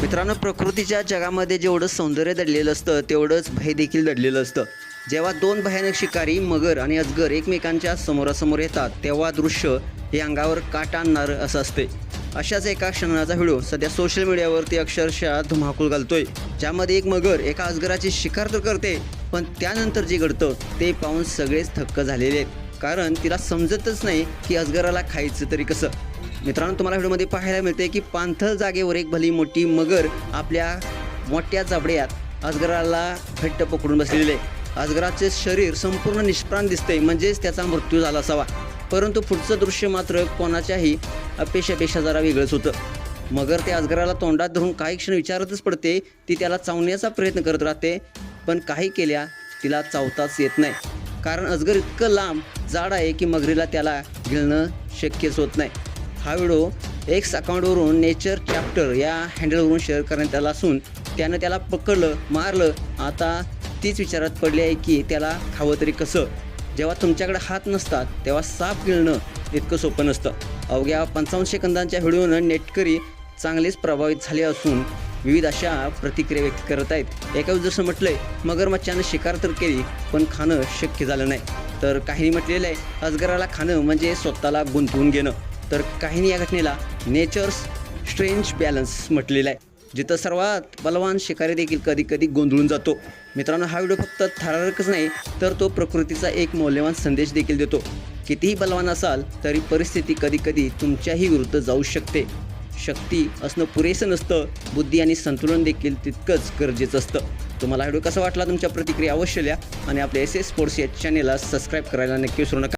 मित्रांनो प्रकृतीच्या जगामध्ये जेवढं सौंदर्य दडलेलं असतं तेवढंच भय देखील दडलेलं असतं. जेव्हा दोन भयानक शिकारी मगर आणि अजगर एकमेकांच्या समोरासमोर येतात तेव्हा दृश्य हे अंगावर काट आणणारं असं असते. अशाच एका क्षणाचा व्हिडिओ सध्या सोशल मीडियावरती अक्षरशः धुमाकूळ घालतोय ज्यामध्ये एक मगर एका अजगराची शिकार तर करते पण त्यानंतर जे घडतं ते पाहून सगळेच थक्क झालेले आहेत. कारण तिला समजतच नाही की अजगराला खायचं तरी कसं. मित्रांनो तुम्हाला व्हिडिओमध्ये पाहायला मिळते की पाणथळ जागेवर एक भली मोठी मगर आपल्या मोठ्या जबड्यात अजगराला घट्ट पकडून बसलेले अजगराचे शरीर संपूर्ण निष्प्राण दिसते म्हणजेच त्याचा मृत्यू झाला असावा. परंतु पुढचं दृश्य मात्र कोणाच्याही अपेक्षापेक्षा जरा वेगळंच होतं. मगर त्या अजगराला तोंडात धरून काही क्षण विचारतच पडते ती त्याला चावण्याचा प्रयत्न करत राहते पण काही केल्या तिला चावताच येत नाही. कारण अजगर इतकं लांब जाड आहे की मगरीला त्याला गिळणं शक्यच होत नाही. हा व्हिडिओ एक्स अकाउंटवरून नेचर चॅप्टर या हँडलवरून शेअर करण्यात आला असून त्यानं त्याला पकडलं मारलं. आता तीच विचारात पडली आहे की त्याला खावं तरी कसं? जेव्हा तुमच्याकडे हात नसतात तेव्हा साप गिळणं इतकं सोपं नसतं. अवघ्या पंचावन्न सेकंदांच्या व्हिडिओनं नेटकरी चांगलेच प्रभावित झाले असून विविध अशा प्रतिक्रिया व्यक्त करत आहेत. एका जसं म्हटलंय मगरमच्छानं शिकार तर केली पण खाणं शक्य झालं नाही. तर काहींनी म्हटलेलं आहे अजगराला खाणं म्हणजे स्वतःला गुंतवून घेणं. तर काहींनी या घटनेला नेचर्स स्ट्रेंज बॅलन्स म्हटलेलं आहे जिथं सर्वात बलवान शिकारी देखील कधी कधी गोंधळून जातो. मित्रांनो हा व्हिडिओ फक्त थरारकच नाही तर तो प्रकृतीचा एक मौल्यवान संदेश देखील देतो. कितीही बलवान असाल तरी परिस्थिती कधी कधी तुमच्याही विरुद्ध जाऊ शकते. शक्ती असणं पुरेसं नसतं बुद्धी आणि संतुलन देखील तितकंच गरजेचं असतं. तुम्हाला व्हिडिओ कसा वाटला तुमच्या प्रतिक्रिया अवश्य लिहा आणि आपल्या एस एस स्पोर्ट्स या चॅनेलला सबस्क्राईब करायला नक्की विसरू नका.